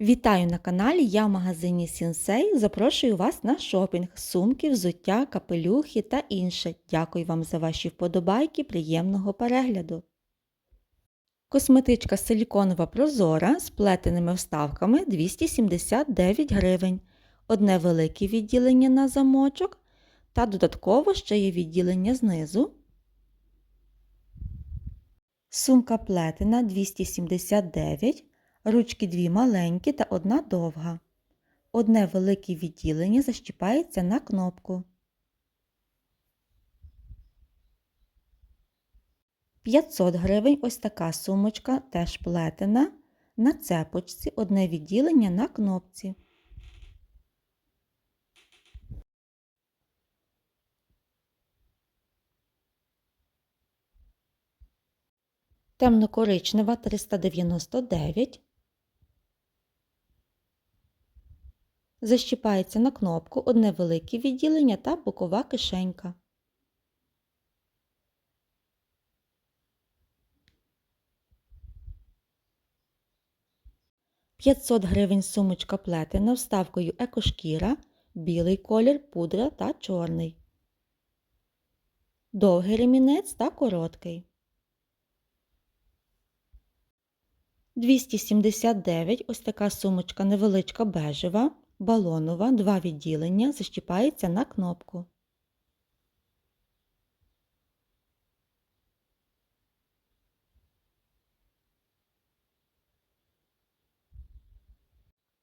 Вітаю на каналі, я в магазині Сінсей. Запрошую вас на шопінг, сумки, взуття, капелюхи та інше. Дякую вам за ваші вподобайки, приємного перегляду. Косметичка силіконова прозора з плетеними вставками 279 гривень. Одне велике відділення на замочок та додатково ще є відділення знизу. Сумка плетена 279 Ручки дві маленькі та одна довга. Одне велике відділення защіпається на кнопку. 500 гривень ось така сумочка, теж плетена. На цепочці одне відділення на кнопці. Темно-коричнева 399. Защіпається на кнопку одне велике відділення та бокова кишенька. П'ятсот гривень сумочка плетена вставкою екошкіра, білий колір, пудра та чорний. Довгий ремінець та короткий. 279 ось така сумочка невеличка бежева, балонова, два відділення, защіпається на кнопку.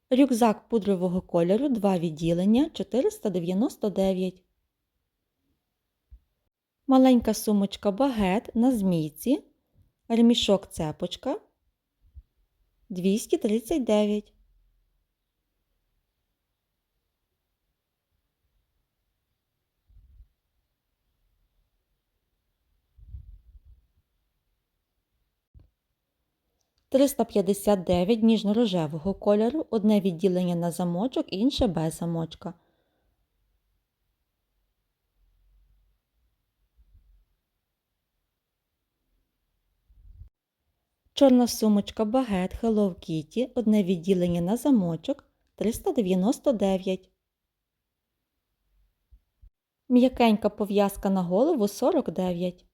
Рюкзак пудрового кольору, два відділення 499. Маленька сумочка багет на змійці, ремішок цепочка 239. Триста п'ятдесят дев'ять ніжно-рожевого кольору, одне відділення на замочок, інше без замочка. Чорна сумочка багет Hello Kitty, одне відділення на замочок 399. М'якенька пов'язка на голову 49.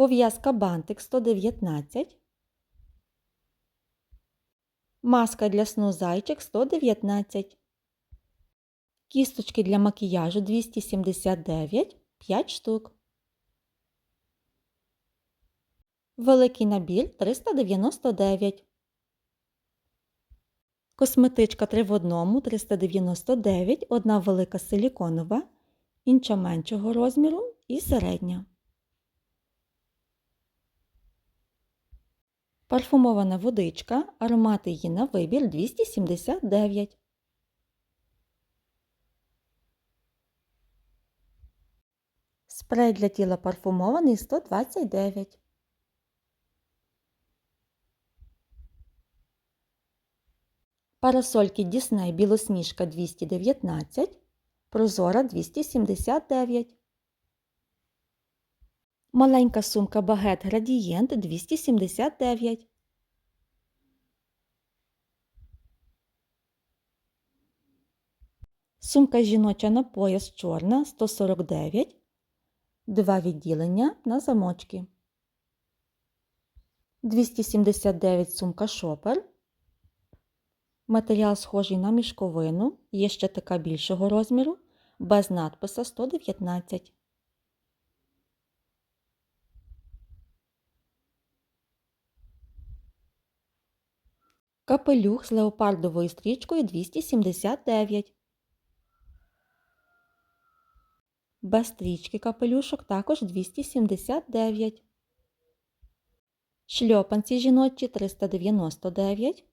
Пов'язка бантик 119. Маска для сну зайчик 119. Кісточки для макіяжу 279 5 штук. Великий набір 399. Косметичка 3 в 1 399, одна велика силіконова, інша меншого розміру і середня. Парфумована водичка, аромати її на вибір 279. Спрей для тіла парфумований 129. Парасольки Дісней Білосніжка 219, Прозора 279. Маленька сумка Багет Градієнт 279. Сумка жіноча на пояс чорна 149. Два відділення на замочки. 279 сумка шопер. Матеріал схожий на мішковину. Є ще така більшого розміру, без надписа 119. Капелюх з леопардовою стрічкою 279. Без стрічки капелюшок також 279. Шльопанці жіночі 399.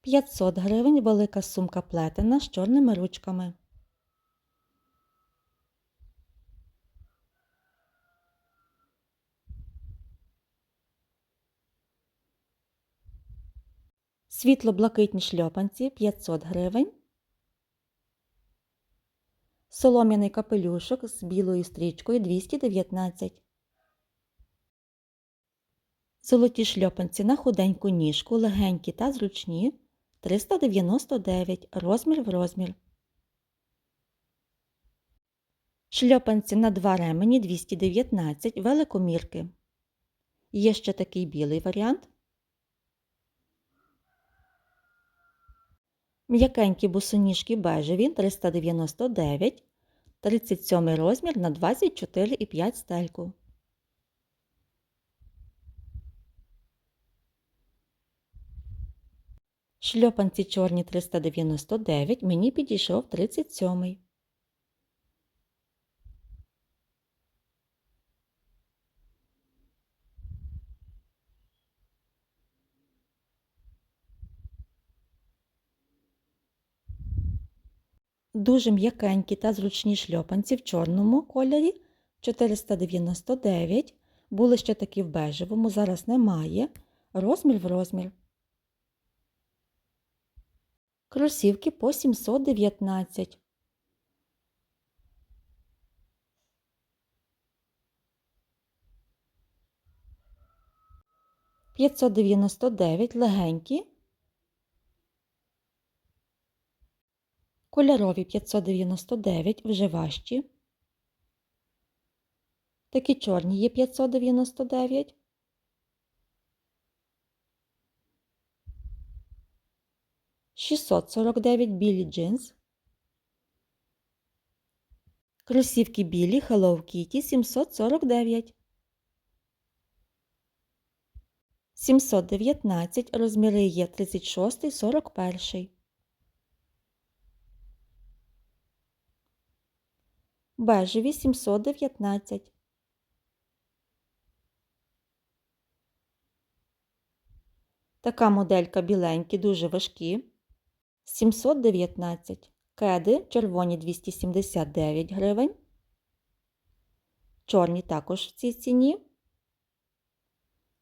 500 гривень велика сумка плетена з чорними ручками. Світло-блакитні шльопанці 500 гривень. Солом'яний капелюшок з білою стрічкою 219. Золоті шльопанці на худеньку ніжку, легенькі та зручні 399 розмір в розмір. Шльопанці на два ремені 219 великомірки. Є ще такий білий варіант. М'якенькі босоніжки бежеві 399, 37 розмір на 24,5 стельку. Шльопанці чорні 399, мені підійшов 37. Дуже м'якенькі та зручні шльопанці в чорному кольорі 499. Були ще такі в бежевому, зараз немає. Розмір в розмір. Кросівки по 719. П'ятсот дев'яносто легенькі. Кольорові 599 вже важчі. Такі чорні є 599. Шістсот сорок дев'ять білі джинс. Кросівки білі Hello Kitty 749. 719 розміри є 36 41. Бежеві 719. Така моделька біленькі, дуже важкі. 719. Кеди червоні 279 гривень. Чорні також в цій ціні.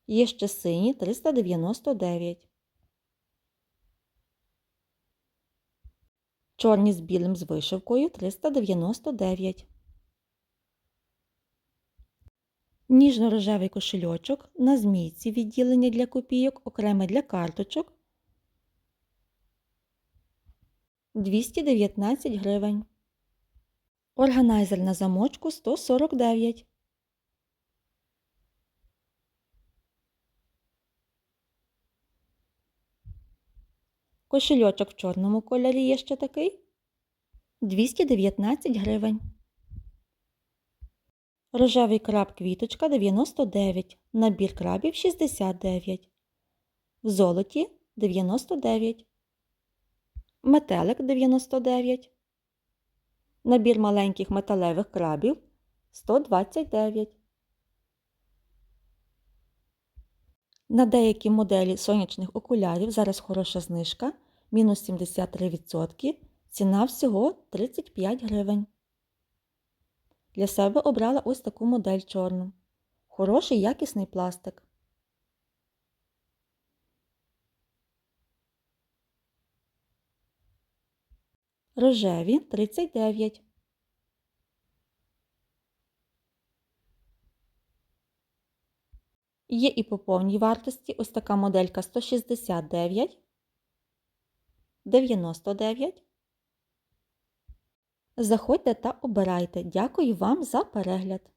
Є ще сині 399. Чорні з білим з вишивкою 399. Ніжно-рожевий кошельочок на змійці відділення для копійок, окреме для карточок 219 гривень. Органайзер на замочку 149. Кошельочок в чорному кольорі є ще такий? 219 гривень. Рожевий краб квіточка 99, набір крабів 69, в золоті 99, метелик 99, набір маленьких металевих крабів 129. На деякі моделі сонячних окулярів зараз хороша знижка, мінус 73%, ціна всього 35 гривень. Для себе обрала ось таку модель чорну. Хороший якісний пластик. Рожеві 39. Є і по повній вартості ось така моделька 169, 99. Заходьте та обирайте. Дякую вам за перегляд!